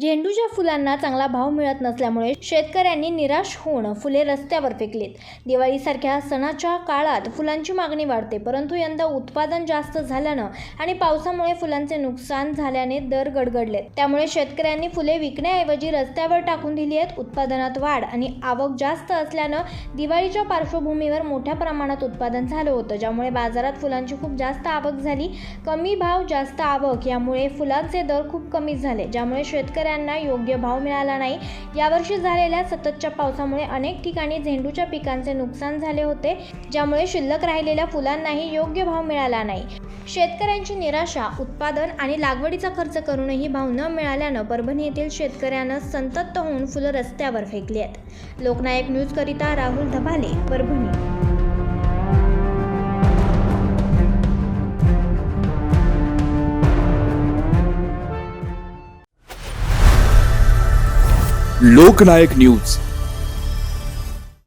झेंडूच्या फुलांना चांगला भाव मिळत नसल्यामुळे शेतकऱ्यांनी निराश होऊन फुले रस्त्यावर फेकलीत. दिवाळीसारख्या सणाच्या काळात फुलांची मागणी वाढते परंतु यंदा उत्पादन जास्त झाल्यानं आणि पावसामुळे फुलांचे नुकसान झाल्याने दर गडगडलेत. त्यामुळे शेतकऱ्यांनी फुले विकण्याऐवजी रस्त्यावर टाकून दिली आहेत. उत्पादनात वाढ आणि आवक जास्त असल्यानं दिवाळीच्या पार्श्वभूमीवर मोठ्या प्रमाणात उत्पादन झालं होतं ज्यामुळे बाजारात फुलांची खूप जास्त आवक झाली. कमी भाव जास्त आवक यामुळे फुलांचे दर खूप कमी झाले ज्यामुळे शेतकऱ्या शेतकऱ्यांना योग्य भाव मिळाला नाही. यावर्षी झालेल्या सततच्या पावसामुळे अनेक ठिकाणी झेंडूच्या पिकांचे नुकसान झाले होते ज्यामुळे शिल्लक राहिलेल्या फुलांनाही योग्य भाव मिळाला नाही. शेतकऱ्यांची निराशा उत्पादन आणि लागवडीचा खर्च करूनही भाव न मिळाल्यानं परभणी येथील शेतकऱ्यानं संतप्त होऊन फुलं रस्त्यावर फेकली आहेत. लोकनायक न्यूजकरिता राहुल धबाले परभणी. लोकनायक न्यूज.